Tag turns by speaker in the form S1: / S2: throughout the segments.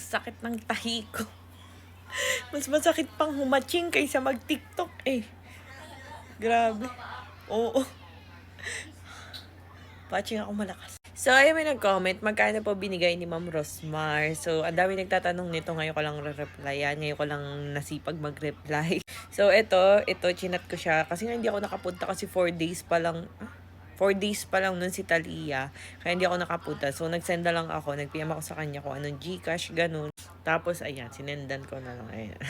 S1: sakit ng tahi ko. Mas masakit pang humaching kaysa mag-tiktok eh. Grabe. Oo. Patching ako malakas. So, ayun may nag-comment, magkano po binigay ni Ma'am Rosmar. So, ang dami nagtatanong nito, ngayon ko lang re-replyan, ngayon ko lang nasipag mag-reply. So, ito, ito, chinat ko siya. Kasi nga hindi ako nakapunta kasi 4 days pa lang, 4 days pa lang nun si Talia. Kaya hindi ako nakapunta. So, nagsend na lang ako, nag-PM ako sa kanya kung anong Gcash, ganun. Tapos, ayan, sinendan ko na lang, ayan.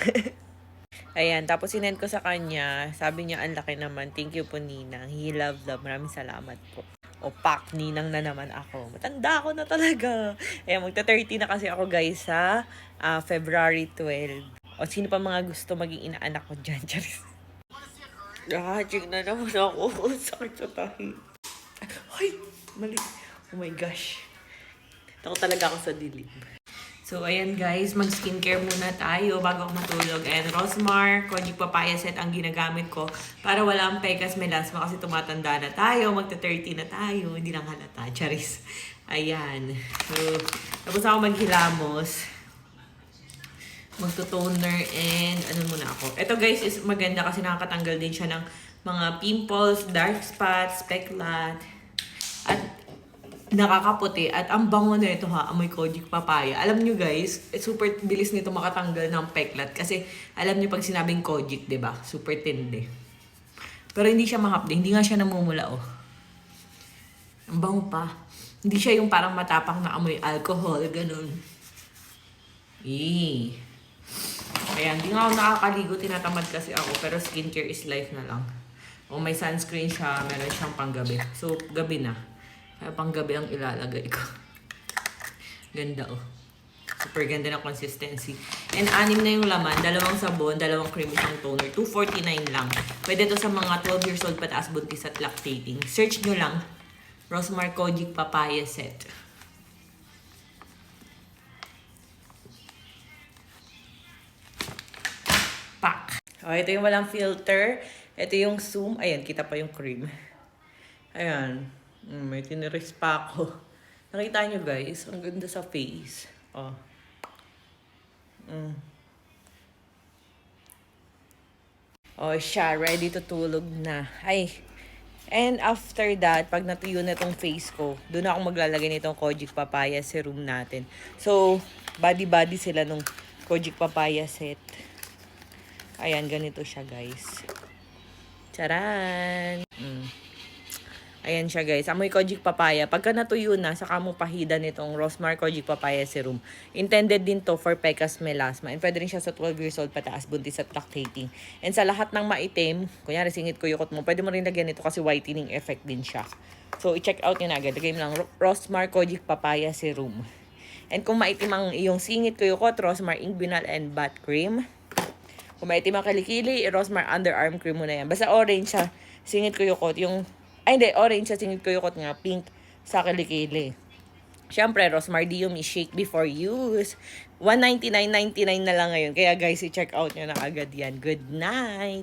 S1: Ayan, tapos sinend ko sa kanya. Sabi niya, ang laki naman. Thank you po, Ninang. He loved love. Maraming salamat po. O pak, Ninang na naman ako. Matanda ako na talaga. Ayan, magta-30 na kasi ako, guys, sa ah, February 12. O sino pa mga gusto maging inaanak ko dyan? Ah, ching na naman ako. Sakit sa tahi. Ay, mali. Oh my gosh. Takot talaga ako sa dilim. So, ayan guys, mag-skincare muna tayo bago ako matulog. Ayan, Rosmar, Kojic Papaya Set ang ginagamit ko para wala ang pekas melasma kasi tumatanda na tayo, magta-30 na tayo, hindi lang halata, charis. Ayan. So, tapos ako maghilamos magto-toner and ano muna ako. Ito guys is maganda kasi nakakatanggal din siya ng mga pimples, dark spots, peklat, at nakakaputi. At ang bango na ito ha, amoy kojic papaya. Alam nyo guys, super bilis nito makatanggal ng peklat kasi alam nyo pag sinabing kojic, 'di ba Super tindi. Pero hindi siya mahapdi, hindi nga siya namumula oh. Ang bango pa. Hindi siya yung parang matapang na amoy alcohol, ganun. Eh. Kaya hindi nga ako nakakaligo, tinatamad kasi ako. Pero skincare is life na lang. O may sunscreen siya, meron siyang panggabi. So, gabi na. Kaya panggabi ang ilalagay ko. Ganda oh. Super ganda ng consistency. And anim na yung laman, dalawang sabon, dalawang cream, isang toner. 249 lang. Pwede to sa mga 12 years old pataas buntis at lactating. Search nyo lang. Rosmar Kojic Papaya Set. Pak. Oh, ito yung walang filter. Ito yung zoom. Ayan, kita pa yung cream. Ayan. Mm, may tiniris pa ako. Nakita nyo guys, ang ganda sa face. Oh. Mm. Oh, siya, ready to tulog na. Ay, and after that, pag natuyo na tong face ko, doon ako maglalagay nitong Kojic Papaya serum natin. So, body-body sila nung Kojic Papaya set. Ayan, ganito siya, guys. Charan! Mm. Ayan siya, guys. Amoy Kojic Papaya. Pagka natuyo na, saka mo pahida nitong Rosmar Kojic Papaya Serum. Intended din to for pecas melasma. And pwede rin siya sa 12 years old pataas, buntis at lactating. And sa lahat ng maitim, kunyari singit ko yukot mo, pwede mo rin lagyan ito kasi whitening effect din siya. So, i-check out nyo na agad. Lagay mo lang Ro- Rosmar Kojic Papaya Serum. And kung maitim ang iyong singit ko yukot, Rosmar Ingbinal and Bat Cream. Kung maitim ang kilikili, Rosmar underarm cream mo na yan. Basta orange siya, singit ko yukot. Yung, ay hindi, orange siya, singit ko yukot nga, pink sa kilikili. Siyempre, Rosmar Dium is shake before use. 199.99 na lang ngayon. Kaya guys, i-check out nyo na agad yan. Good night!